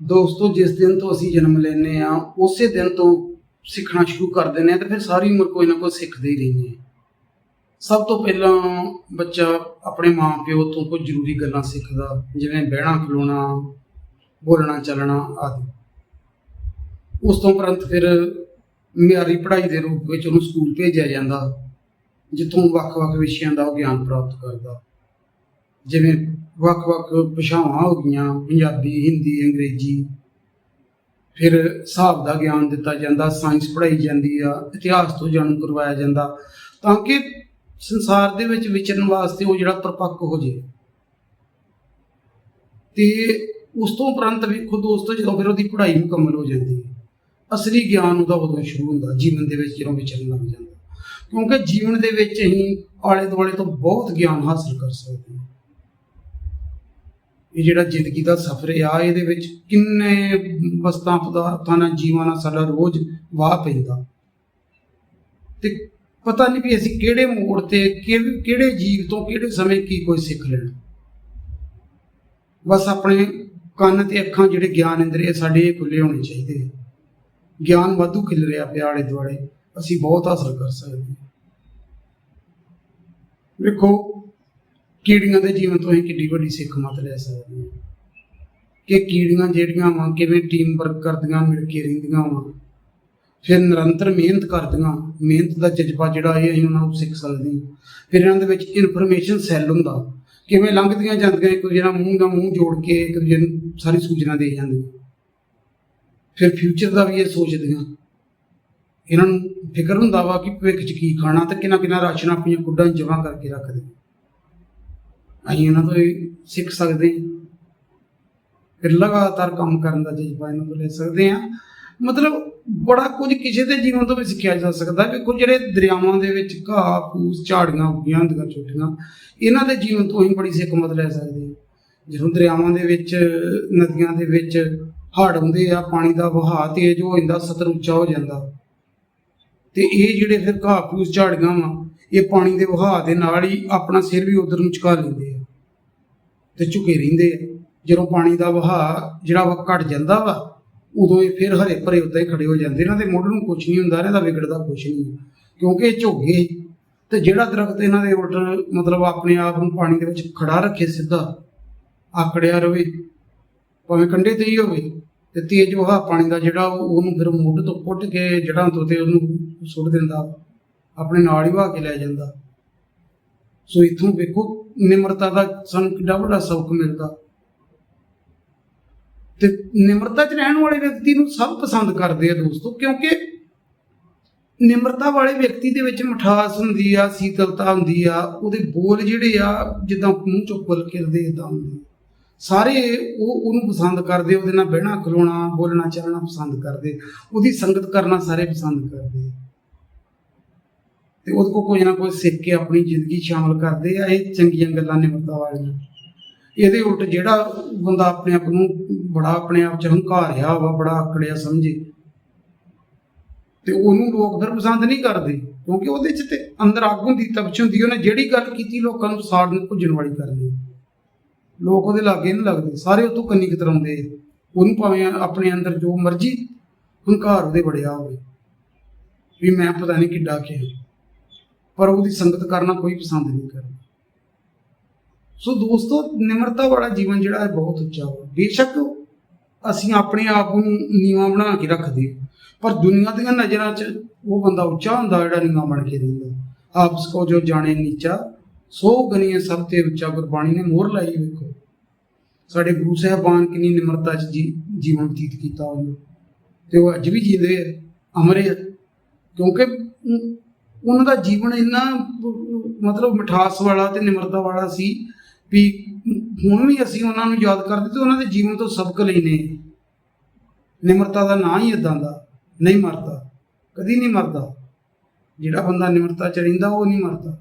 ਦੋਸਤੋ, ਜਿਸ ਦਿਨ ਤੋਂ ਅਸੀਂ ਜਨਮ ਲੈਨੇ ਆ ਉਸੇ ਦਿਨ ਤੋਂ ਸਿੱਖਣਾ ਸ਼ੁਰੂ ਕਰ ਦਿੰਦੇ ਆ ਤੇ ਫਿਰ ਸਾਰੀ ਉਮਰ ਕੋਈ ਨਾ ਕੋਈ ਸਿੱਖਦੇ ਹੀ ਰਹਿੰਦੇ ਆ ਸਭ ਤੋਂ ਪਹਿਲਾਂ ਬੱਚਾ ਆਪਣੇ ਮਾਪਿਓ ਤੋਂ ਕੁਝ ਜ਼ਰੂਰੀ ਗੱਲਾਂ ਸਿੱਖਦਾ, ਜਿਵੇਂ ਬਹਿਣਾ, ਖਲੋਣਾ, ਬੋਲਣਾ, ਚੱਲਣਾ ਆਦਿ। ਉਸ ਤੋਂ ਉਪਰੰਤ ਫਿਰ ਮਿਆਰੀ ਪੜ੍ਹਾਈ ਦੇ ਰੂਪ ਵਿੱਚ ਉਹਨੂੰ ਸਕੂਲ ਭੇਜਿਆ ਜਾਂਦਾ, ਜਿੱਥੋਂ ਵੱਖ-ਵੱਖ ਵਿਸ਼ਿਆਂ ਦਾ ਉਹ ਗਿਆਨ ਪ੍ਰਾਪਤ ਕਰਦਾ। ਜਿਵੇਂ ਵੱਖ-ਵੱਖ ਭਾਸ਼ਾਵਾਂ ਹੋ ਗਈਆਂ, ਪੰਜਾਬੀ, ਹਿੰਦੀ, ਅੰਗਰੇਜ਼ੀ। ਫਿਰ ਹਿਸਾਬ ਦਾ ਗਿਆਨ ਦਿੱਤਾ ਜਾਂਦਾ, ਸਾਇੰਸ ਪੜ੍ਹਾਈ ਜਾਂਦੀ ਆ, ਇਤਿਹਾਸ ਤੋਂ ਜਾਣੂ ਕਰਵਾਇਆ ਜਾਂਦਾ। ਤਾਂ ਕਿ ਸੰਸਾਰ ਦੇ ਵਿੱਚ ਵਿਚਰਨ ਵਾਸਤੇ ਉਹ ਜਿਹੜਾ ਪਰਪੱਕ ਹੋ ਜੇ। ਤੇ ਉਸ ਤੋਂ ਉਪਰੰਤ ਵੇਖੋ ਦੋਸਤੋ ਜਦੋਂ ਫਿਰ ਉਹਦੀ ਪੜ੍ਹਾਈ ਮੁਕੰਮਲ ਹੋ ਜਾਂਦੀ ਹੈ, ਅਸਲੀ ਗਿਆਨ ਉਹਦਾ ਉਦੋਂ ਸ਼ੁਰੂ ਹੁੰਦਾ, ਜੀਵਨ ਦੇ ਵਿੱਚ ਜਦੋਂ ਵਿਚਰਨ ਲੱਗ ਜਾਂਦਾ। ਕਿਉਂਕਿ ਜੀਵਨ ਦੇ ਵਿੱਚ ਅਸੀਂ ਆਲੇ ਦੁਆਲੇ ਤੋਂ ਬਹੁਤ ਗਿਆਨ ਹਾਸਲ ਕਰ ਸਕਦੇ ਹਾਂ। ਇਹ ਜਿਹੜਾ ਜ਼ਿੰਦਗੀ ਦਾ ਸਫ਼ਰ ਆ, ਇਹਦੇ ਵਿੱਚ ਕਿੰਨੇ ਵਸਤਾਂ ਪਦਾਰਥਾਂ ਨਾਲ, ਜੀਵਾਂ ਨਾਲ ਸਾਡਾ ਰੋਜ਼ ਵਾਹ ਪੈਂਦਾ। ਤੇ ਪਤਾ ਨਹੀਂ ਵੀ ਅਸੀਂ ਕਿਹੜੇ ਮੋੜ ਤੇ, ਕਿਹੜੇ ਜੀਵ ਤੋਂ ਕਿਹੜੇ ਸਮੇਂ ਕੀ ਕੋਈ ਸਿੱਖ ਲੈਣਾ। ਬਸ ਆਪਣੇ ਕੰਨ ਤੇ ਅੱਖਾਂ ਜਿਹੜੇ ਗਿਆਨ ਇੰਦਰੀਏ ਸਾਡੇ ਇਹ ਖੁੱਲੇ ਹੋਣੇ ਚਾਹੀਦੇ ਗਿਆਨ ਵਾਧੂ ਖਿਲ ਰਿਹਾ ਪਿਆ ਆਲੇ ਦੁਆਲੇ। ਅਸੀਂ ਬਹੁਤ ਹਾਸਲ ਕਰ ਸਕਦੇ ਵੇਖੋ ਕੀੜੀਆਂ ਦੇ ਜੀਵਨ ਤੋਂ ਅਸੀਂ ਕਿੱਡੀ ਵੱਡੀ ਸਿੱਖ ਮਤ ਲੈ ਸਕਦੇ ਹਾਂ? ਕਿ ਕੀੜੀਆਂ ਜਿਹੜੀਆਂ ਵਾਂ, ਕਿਵੇਂ ਟੀਮ ਵਰਕ ਕਰਦੀਆਂ, ਮਿਲ ਕੇ ਰਹਿੰਦੀਆਂ ਵਾਂ, ਫਿਰ ਨਿਰੰਤਰ ਮਿਹਨਤ ਕਰਦੀਆਂ, ਮਿਹਨਤ ਦਾ ਜਜ਼ਬਾ ਜਿਹੜਾ ਇਹ ਅਸੀਂ ਉਹਨਾਂ ਨੂੰ ਸਿੱਖ ਸਕਦੇ ਹਾਂ। ਫਿਰ ਇਹਨਾਂ ਦੇ ਵਿੱਚ ਇਨਫੋਰਮੇਸ਼ਨ ਸੈੱਲ ਹੁੰਦਾ, ਕਿਵੇਂ ਲੰਘਦੀਆਂ ਜਾਂਦੀਆਂ, ਇੱਕ ਦੂਜੇ ਨਾਲ ਮੂੰਹ ਨਾਲ ਮੂੰਹ ਜੋੜ ਕੇ, ਇੱਕ ਦੂਜੇ ਨੂੰ ਸਾਰੀ ਸੂਚਨਾ ਦੇ ਜਾਂਦੀਆਂ। ਫਿਰ ਫਿਊਚਰ ਦਾ ਵੀ ਇਹ ਸੋਚਦੀਆਂ। ਇਹਨਾਂ ਨੂੰ ਫਿਕਰ ਹੁੰਦਾ ਵਾ ਕਿ ਭਵਿੱਖ 'ਚ ਕੀ ਖਾਣਾ ਤੇ ਕਿੰਨਾ ਕਿੰਨਾ ਰਾਸ਼ਨ ਆਪਣੀਆਂ ਕੁੱਡਾਂ ਜਮ੍ਹਾਂ ਕਰਕੇ ਰੱਖਦੇ। ਅਸੀਂ ਇਹਨਾਂ ਤੋਂ ਇਹ ਸਿੱਖ ਸਕਦੇ ਹਾਂ। ਫਿਰ ਲਗਾਤਾਰ ਕੰਮ ਕਰਨ ਦਾ ਜਜ਼ਬਾ ਇਹਨਾਂ ਤੋਂ ਲੈ ਸਕਦੇ ਹਾਂ। ਮਤਲਬ ਬੜਾ ਕੁਝ ਕਿਸੇ ਦੇ ਜੀਵਨ ਤੋਂ ਵੀ ਸਿੱਖਿਆ ਜਾ ਸਕਦਾ ਹੈ ਵੇਖੋ ਜਿਹੜੇ ਦਰਿਆਵਾਂ ਦੇ ਵਿੱਚ ਘਾਹ, ਫੂਸ, ਝਾੜੀਆਂ ਉੱਗੀਆਂ ਹੁੰਦੀਆਂ ਛੋਟੀਆਂ ਇਹਨਾਂ ਦੇ ਜੀਵਨ ਤੋਂ ਅਸੀਂ ਬੜੀ ਸਿੱਖਮਤ ਲੈ ਸਕਦੇ ਹਾਂ। ਜਦੋਂ ਦਰਿਆਵਾਂ ਦੇ ਵਿੱਚ, ਨਦੀਆਂ ਦੇ ਵਿੱਚ ਹੜ੍ਹ ਹੁੰਦੇ ਆ, ਪਾਣੀ ਦਾ ਵਹਾਅ ਤੇਜ਼ ਹੋ ਜਾਂਦਾ ਸਤਰ ਉੱਚਾ ਹੋ ਜਾਂਦਾ, ਤੇ ਇਹ ਜਿਹੜੇ ਫਿਰ ਘਾਹ, ਫੂਸ, ਝਾੜੀਆਂ ਵਾ ਇਹ ਪਾਣੀ ਦੇ ਵਹਾਅ ਦੇ ਨਾਲ ਹੀ ਆਪਣਾ ਸਿਰ ਵੀ ਉਧਰ ਨੂੰ ਝੁਕਾ ਲੈਂਦੇ ਆ ਤੇ ਝੁਕੇ ਰਹਿੰਦੇ ਆ। ਜਦੋਂ ਪਾਣੀ ਦਾ ਵਹਾਅ ਜਿਹੜਾ ਵਾ ਘਟ ਜਾਂਦਾ ਵਾ, ਉਦੋਂ ਇਹ ਫਿਰ ਹਰੇ ਭਰੇ ਉੱਤੇ ਖੜੇ ਹੋ ਜਾਂਦੇ ਇਹਨਾਂ ਦੇ ਮੁੱਢ ਨੂੰ ਕੁਝ ਨਹੀਂ ਹੁੰਦਾ, ਇਹਨਾਂ ਦਾ ਵਿਗੜਦਾ ਕੁਝ ਨਹੀਂ ਕਿਉਂਕਿ ਇਹ ਝੁੱਗੇ ਤੇ ਜਿਹੜਾ ਦਰਖਤ ਇਹਨਾਂ ਦੇ ਉਲਟ ਮਤਲਬ ਆਪਣੇ ਆਪ ਨੂੰ ਪਾਣੀ ਦੇ ਵਿੱਚ ਖੜਾ ਰੱਖੇ ਸਿੱਧਾ, ਆਕੜਿਆ ਰਵੇ, ਭਾਵੇਂ ਕੰਢੇ ਤੇ ਹੀ ਹੋਵੇ, ਤੇ ਤੇਜ਼ ਵਹਾਅ ਪਾਣੀ ਦਾ ਜਿਹੜਾ ਉਹਨੂੰ ਫਿਰ ਮੁੱਢ ਤੋਂ ਪੁੱਟ ਕੇ ਜੜਾਂ ਤੋਂ ਤੇ ਉਹਨੂੰ ਸੁੱਟ ਦਿੰਦਾ। ਆਪਣੇ ਨਾਲ ਹੀ ਵਹਾ ਕੇ ਲੈ ਜਾਂਦਾ। ਸੋ ਇਥੋਂ ਵੇਖੋ ਨਿਮਰਤਾ ਦਾ ਸਾਨੂੰ ਕਿੰਨਾ ਵੱਡਾ ਸਬਕ ਮਿਲਦਾ। ਤੇ ਨਿਮਰਤਾ 'ਚ ਰਹਿਣ ਵਾਲੇ ਵਿਅਕਤੀ ਨੂੰ ਸਭ ਪਸੰਦ ਕਰਦੇ ਆ ਦੋਸਤੋ, ਕਿਉਂਕਿ ਨਿਮਰਤਾ ਵਾਲੇ ਵਿਅਕਤੀ ਦੇ ਵਿੱਚ ਮਿਠਾਸ ਹੁੰਦੀ ਆ, ਸੀਤਲਤਾ ਹੁੰਦੀ ਆ, ਉਹਦੇ ਬੋਲ ਜਿਹੜੇ ਆ, ਜਿੱਦਾਂ ਮੂੰਹ ਚੋਂ ਫੁੱਲ ਕਿਰਦੇ ਇਦਾਂ ਹੁੰਦੇ ਸਾਰੇ ਉਹ ਉਹਨੂੰ ਪਸੰਦ ਕਰਦੇ ਉਹਦੇ ਨਾਲ ਬਹਿਣਾ, ਖਲੋਣਾ, ਬੋਲਣਾ, ਚੱਲਣਾ ਪਸੰਦ ਕਰਦੇ ਉਹਦੀ ਸੰਗਤ ਕਰਨਾ ਸਾਰੇ ਪਸੰਦ ਕਰਦੇ ਤੇ ਉਹਦੇ ਕੋਲ ਕੋਈ ਨਾ ਕੋਈ ਸਿੱਖ ਕੇ ਆਪਣੀ ਜ਼ਿੰਦਗੀ ਸ਼ਾਮਲ ਕਰਦੇ ਆ, ਇਹ ਚੰਗੀਆਂ ਗੱਲਾਂ ਨਿਮਰਤਾ ਵਾਲੀਆਂ। ਇਹਦੇ ਉਲਟ ਜਿਹੜਾ ਬੰਦਾ ਆਪਣੇ ਆਪ ਨੂੰ ਬੜਾ ਆਪਣੇ ਆਪ ਚ ਹੰਕਾਰਿਆ ਵਾ, ਬੜਾ ਆਕੜਿਆ ਸਮਝੇ, ਤੇ ਉਹਨੂੰ ਲੋਕ ਫਿਰ ਪਸੰਦ ਨਹੀਂ ਕਰਦੇ, ਕਿਉਂਕਿ ਉਹਦੇ ਚ ਤੇ ਅੰਦਰ ਅੱਗ ਹੁੰਦੀ, ਤਪਸ਼ ਹੁੰਦੀ, ਉਹਨੇ ਜਿਹੜੀ ਗੱਲ ਕੀਤੀ ਲੋਕਾਂ ਨੂੰ ਸਾੜ ਨੂੰ ਭੁੱਜਣ ਵਾਲੀ ਕਰਨੀ ਲੋਕ ਉਹਦੇ ਲਾਗੇ ਨਹੀਂ ਲੱਗਦੇ, ਸਾਰੇ ਉਹ ਤੋਂ ਕੰਨੀ ਕਤਰਾਉਂਦੇ ਆ। ਉਹਨੂੰ ਭਾਵੇਂ ਆਪਣੇ ਅੰਦਰ ਜੋ ਮਰਜ਼ੀ ਹੰਕਾਰ ਉਹਦੇ ਬੜਿਆ ਹੋਵੇ, ਵੀ ਮੈਂ ਪਤਾ ਨਹੀਂ ਕਿੱਡਾ ਕਿਹਾ। ਪਰ ਉਹਦੀ ਸੰਗਤ ਕਰਨਾ ਕੋਈ ਪਸੰਦ ਨਹੀਂ ਕਰਦਾ। ਸੋ ਦੋਸਤੋ ਨਿਮਰਤਾ ਵਾਲਾ ਜੀਵਨ ਜਿਹੜਾ ਹੈ ਬਹੁਤ ਉੱਚਾ ਵਾ। ਬੇਸ਼ੱਕ ਅਸੀਂ ਆਪਣੇ ਆਪ ਨੂੰ ਨੀਵਾਂ ਬਣਾ ਕੇ ਰੱਖਦੇ ਹਾਂ, ਪਰ ਦੁਨੀਆ ਦੀਆਂ ਨਜ਼ਰਾਂ 'ਚ ਉਹ ਬੰਦਾ ਉੱਚਾ ਹੁੰਦਾ ਜਿਹੜਾ ਨੀਵਾਂ ਬਣ ਕੇ ਰਹਿੰਦਾ। ਆਪਸ ਕੋ ਜੋ ਜਾਣੇ ਨੀਚਾ ਸੋ ਗਨੀਏ ਸਭ ਤੇ ਉੱਚਾ ਗੁਰਬਾਣੀ ਨੇ ਮੋਹਰ ਲਾਈ ਵੇਖੋ। ਸਾਡੇ ਗੁਰੂ ਸਾਹਿਬਾਨ ਕਿੰਨੀ ਨਿਮਰਤਾ 'ਚ ਜੀ- ਜੀਵਨ ਬਤੀਤ ਕੀਤਾ ਉਹਨੇ। ਤੇ ਉਹ ਅੱਜ ਵੀ ਜੀਂਦੇ ਆ, ਅਮਰੇ ਆ। ਕਿਉਂਕਿ ਉਹਨਾਂ ਦਾ ਜੀਵਨ ਇੰਨਾ, ਮਤਲਬ ਮਿਠਾਸ ਵਾਲਾ ਤੇ ਨਿਮਰਤਾ ਵਾਲਾ ਸੀ ਵੀ ਹੁਣ ਵੀ ਅਸੀਂ ਉਹਨਾਂ ਨੂੰ ਯਾਦ ਕਰਦੇ ਤੇ ਉਹਨਾਂ ਦੇ ਜੀਵਨ ਤੋਂ ਸਬਕ ਲੈਨੇ ਨਿਮਰਤਾ ਦਾ ਨਾਂ ਹੀ ਇਦਾਂ ਦਾ, ਨਹੀਂ ਮਰਦਾ, ਕਦੀ ਨਹੀਂ ਮਰਦਾ। ਜਿਹੜਾ ਬੰਦਾ ਨਿਮਰਤਾ ਚ ਰਹਿੰਦਾ, ਉਹ ਨਹੀਂ ਮਰਦਾ।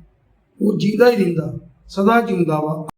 ਉਹ ਜੀਦਾ ਹੀ ਰਹਿੰਦਾ, ਸਦਾ ਜਿਉਂਦਾ ਵਾ।